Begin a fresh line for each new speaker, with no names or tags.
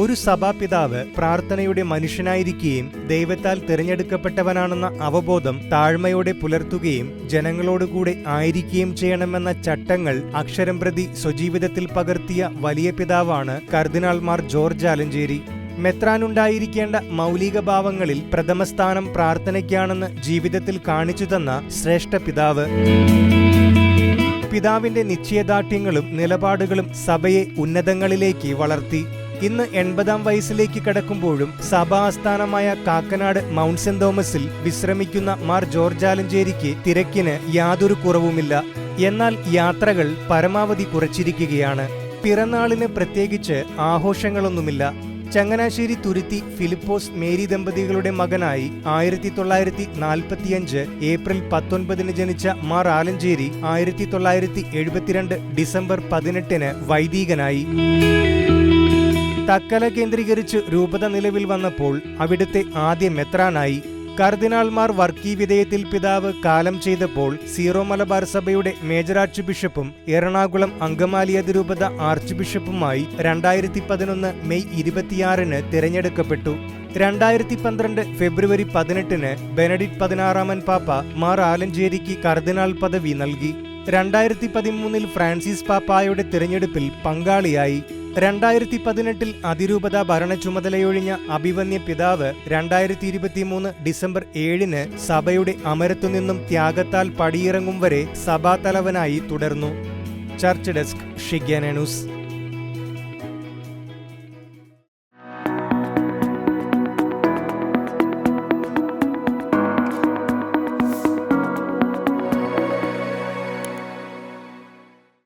ഒരു സഭാപിതാവ് പ്രാർത്ഥനയുടെ മനുഷ്യനായിരിക്കുകയും ദൈവത്താൽ തിരഞ്ഞെടുക്കപ്പെട്ടവനാണെന്ന അവബോധം താഴ്മയോടെ പുലർത്തുകയും ജനങ്ങളോടുകൂടെ ആയിരിക്കുകയും ചെയ്യണമെന്ന ചട്ടങ്ങൾ അക്ഷരം പ്രതി സ്വജീവിതത്തിൽ പകർത്തിയ വലിയ പിതാവാണ് കർദിനാൾമാർ ജോർജ് ആലഞ്ചേരി. മെത്രാനുണ്ടായിരിക്കേണ്ട മൗലിക ഭാവങ്ങളിൽ പ്രഥമസ്ഥാനം പ്രാർത്ഥനയ്ക്കാണെന്ന് ജീവിതത്തിൽ കാണിച്ചു തന്ന ശ്രേഷ്ഠ പിതാവ്. പിതാവിന്റെ നിശ്ചയദാർഢ്യങ്ങളും നിലപാടുകളും സഭയെ ഉന്നതങ്ങളിലേക്ക് വളർത്തി. ഇന്ന് എൺപതാം വയസ്സിലേക്ക് കടക്കുമ്പോഴും സഭാസ്ഥാനമായ കാക്കനാട് മൗണ്ട് സെന്റ് തോമസിൽ വിശ്രമിക്കുന്ന മാർ ജോർജ് ആലഞ്ചേരിക്ക് തിരക്കിന് യാതൊരു കുറവുമില്ല. എന്നാൽ യാത്രകൾ പരമാവധി കുറച്ചിരിക്കുകയാണ്. പിറന്നാളിന് പ്രത്യേകിച്ച് ആഘോഷങ്ങളൊന്നുമില്ല. ചങ്ങനാശ്ശേരി തുരുത്തി ഫിലിപ്പോസ് മേരി ദമ്പതികളുടെ മകനായി ആയിരത്തി തൊള്ളായിരത്തി നാൽപ്പത്തിയഞ്ച് ഏപ്രിൽ പത്തൊൻപതിന് ജനിച്ച മാർ ആലഞ്ചേരി ആയിരത്തി തൊള്ളായിരത്തി എഴുപത്തിരണ്ട് ഡിസംബർ പതിനെട്ടിന് വൈദികനായി. തക്കല കേന്ദ്രീകരിച്ച് രൂപത നിലവിൽ വന്നപ്പോൾ അവിടുത്തെ ആദ്യ മെത്രാനായി കർദിനാൾമാർ വർക്കി വിധേയത്തിൽ പിതാവ് കാലം ചെയ്തപ്പോൾ സീറോ മലബാർ സഭയുടെ മേജർ ആർച്ച് ബിഷപ്പും എറണാകുളം അങ്കമാലി അതിരൂപത ആർച്ച് ബിഷപ്പുമായി രണ്ടായിരത്തി പതിനൊന്ന് മെയ് ഇരുപത്തിയാറിന് തിരഞ്ഞെടുക്കപ്പെട്ടു. രണ്ടായിരത്തി പന്ത്രണ്ട് ഫെബ്രുവരി പതിനെട്ടിന് ബെനഡിറ്റ് പതിനാറാമൻ പാപ്പ മാർ ആലഞ്ചേരിക്ക് കർദിനാൾ പദവി നൽകി. രണ്ടായിരത്തി പതിമൂന്നിൽ ഫ്രാൻസിസ് പാപ്പായുടെ തിരഞ്ഞെടുപ്പിൽ പങ്കാളിയായി. രണ്ടായിരത്തി പതിനെട്ടിൽ അതിരൂപത ഭരണ ചുമതലയൊഴിഞ്ഞ അഭിവന്യ പിതാവ് രണ്ടായിരത്തി ഇരുപത്തിമൂന്ന് ഡിസംബർ ഏഴിന് സഭയുടെ അമരത്തുനിന്നും ത്യാഗത്താൽ പടിയിറങ്ങും വരെ സഭാതലവനായി തുടർന്നു. ചർച്ച് ഡെസ്ക് ഷിഗ്യാന ന്യൂസ്.